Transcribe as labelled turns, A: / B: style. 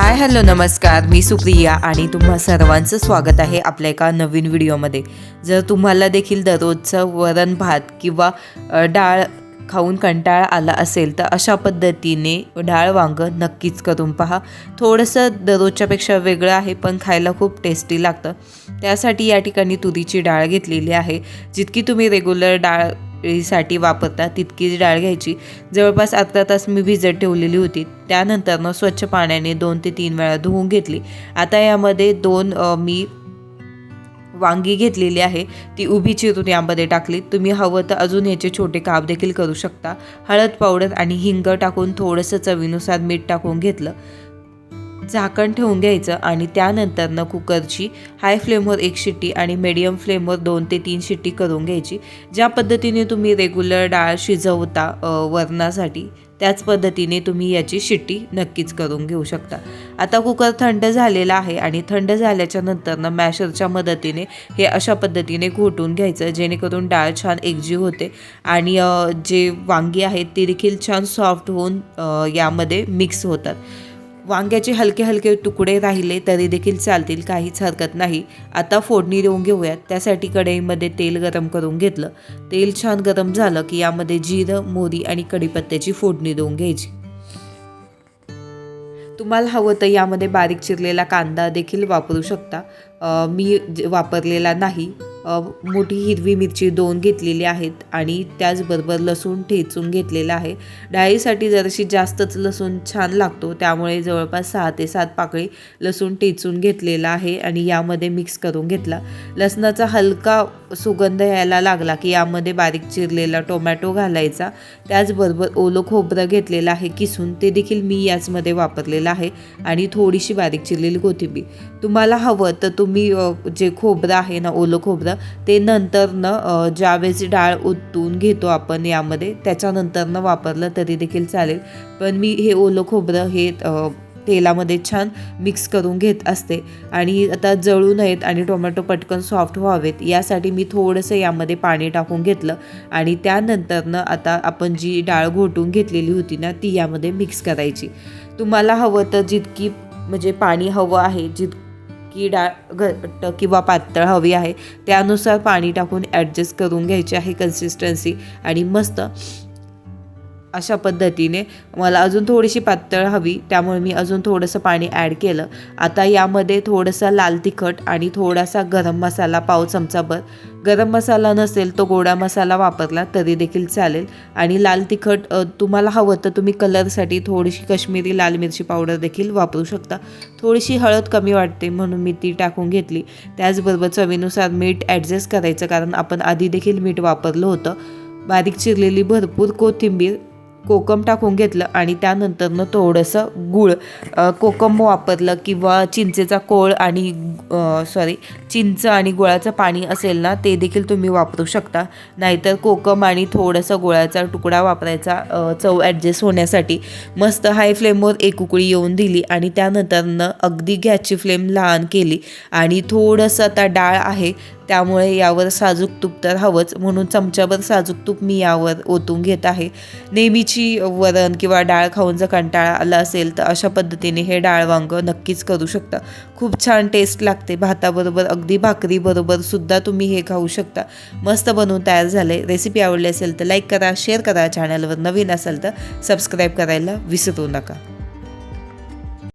A: Hi hello नमस्कार. मी सुप्रिया आणि तुम्हा सर्वांचं स्वागत आहे आपल्या एका नवीन व्हिडिओमध्ये. जर तुम्हाला देखील दररोजचं वरण भात किंवा डाळ खाऊन कंटाळा आला असेल तर अशा पद्धतीने डाळ वांगं नक्कीच करून पहा. थोडंसं दररोजच्यापेक्षा वेगळं आहे पण खायला खूप टेस्टी लागतं. त्यासाठी या ठिकाणी तुरीची डाळ घेतलेली आहे. जितकी तुम्ही रेग्युलर डाळ साठी वापरता तितकीच डाळ घ्यायची. जवळपास अर्धा तास मी भिजत ठेवलेली होती. त्यानंतरनं स्वच्छ पाण्याने दोन ते तीन वेळा धुवून घेतली. आता यामध्ये दोन मी वांगी घेतलेली आहे. ती उभी चिरून यामध्ये टाकली. तुम्ही हवं तर अजून याचे छोटे काप देखील करू शकता. हळद पावडर आणि हिंग टाकून थोडंसं चवीनुसार मीठ टाकून घेतलं. झाकण ठेवून घ्यायचं आणि त्यानंतरनं कुकरची हाय फ्लेमवर एक शिट्टी आणि मिडियम फ्लेमवर दोन ते तीन शिट्टी करून घ्यायची. ज्या पद्धतीने तुम्ही रेग्युलर डाळ शिजवता वरणासाठी त्याच पद्धतीने तुम्ही याची शिट्टी नक्कीच करून घेऊ शकता. आता कुकर थंड झालेला आहे आणि थंड झाल्याच्या नंतरनं मॅशरच्या मदतीने हे अशा पद्धतीने घोटून घ्यायचं जेणेकरून डाळ छान एकजीव होते आणि जे वांगी आहेत ती देखील छान सॉफ्ट होऊन यामध्ये मिक्स होतात. वांग्याचे हलके हलके तुकडे राहिले तरी देखील चालतील काहीच हरकत नाही. आता फोडणी देऊन घेऊयात. त्यासाठी कढईमध्ये तेल गरम करून घेतलं. तेल छान गरम झालं की यामध्ये जिरं मोरी आणि कढीपत्त्याची फोडणी देऊन घ्यायची. तुम्हाला हवं तर यामध्ये बारीक चिरलेला कांदा देखील वापरू शकता. मी वापरलेला नाही. मोठी हिरवी मिरची दोन घेतलेली आहेत आणि त्याचबरोबर लसूण ठेचून घेतलेला आहे. डाळीसाठी जराशी जास्तच लसूण छान लागतो त्यामुळे जवळपास सहा ते सात पाकळी लसूण ठेचून घेतलेला आहे आणि यामध्ये मिक्स करून घेतला. लसणाचा हलका सुगंध यायला लागला की यामध्ये बारीक चिरलेला टोमॅटो घालायचा. त्याचबरोबर ओलं खोबरं घेतलेलं आहे किसून ते देखील मी याचमध्ये वापरलेलं आहे आणि थोडीशी बारीक चिरलेली कोथिंबीर. तुम्हाला हवं तर तुम्ही जे खोबरं आहे ना ओलं खोबरं ते नंतरनं ज्यावेळेस डाळ ओतून घेतो आपण यामध्ये त्याच्यानंतरनं वापरलं तरी देखील चालेल. पण मी हे ओलं खोबरं हे तेलामध्ये छान मिक्स करून घेत असते. आणि आता जळू नयेत आणि टोमॅटो पटकन सॉफ्ट व्हावेत यासाठी मी थोडंसं यामध्ये पाणी टाकून घेतलं. आणि त्यानंतरनं आता आपण जी डाळ घोटून घेतलेली होती ना ती यामध्ये मिक्स करायची. तुम्हाला हवं तर जितकी म्हणजे पाणी हवं आहे जित की डाळ घट्ट किंवा पातळ हवी आहे त्यानुसार पाणी टाकून ॲडजस्ट करून घ्यायची आहे कन्सिस्टन्सी आणि मस्त. अशा पद्धतीने मला अजून थोडीशी पातळ हवी त्यामुळे मी अजून थोडंसं पाणी ॲड केलं. आता यामध्ये थोडंसं लाल तिखट आणि थोडासा गरम मसाला पाव चमचाभर. गरम मसाला नसेल तो गोडा मसाला वापरला तरी देखील चालेल. आणि लाल तिखट तुम्हाला हवं तर तुम्ही कलरसाठी थोडीशी काश्मीरी लाल मिरची पावडर देखील वापरू शकता. थोडीशी हळद कमी वाटते म्हणून मी ती टाकून घेतली. त्याचबरोबर चवीनुसार मीठ ॲडजस्ट करायचं कारण आपण आधी देखील मीठ वापरलं होतं. बारीक चिरलेली भरपूर कोथिंबीर कोकम टाकून घेतलं आणि त्यानंतरनं थोडंसं गूळ कोकम वापरलं किंवा चिंचेचा कोळ आणि सॉरी चिंच आणि गुळाचं पाणी असेल ना ते देखील तुम्ही वापरू शकता. नाहीतर कोकम आणि थोडंसं गुळाचा तुकडा वापरायचा चव ॲडजस्ट होण्यासाठी. मस्त हाय फ्लेमवर एक उकळी येऊन दिली आणि त्यानंतरनं अगदी गॅसची फ्लेम लहान केली. आणि थोडंसं आता डाळ आहे त्यामुळे यावर साजूक तूप तर हवंच. म्हणून चमच्यावर साजूक तूप मी यावर ओतून घेत आहे. नेहमीची वरण किंवा डाळ खाऊन जर कंटाळा आला असेल तर अशा पद्धतीने हे डाळ वांग नक्कीच करू शकता. खूप छान टेस्ट लागते. भाताबरोबर अगदी भाकरीबरोबर सुद्धा तुम्ही हे खाऊ शकता. मस्त बनवून तयार झाले. रेसिपी आवडली असेल तर लाईक करा शेअर करा. चॅनलवर नवीन असेल तर सबस्क्राईब करायला विसरू नका.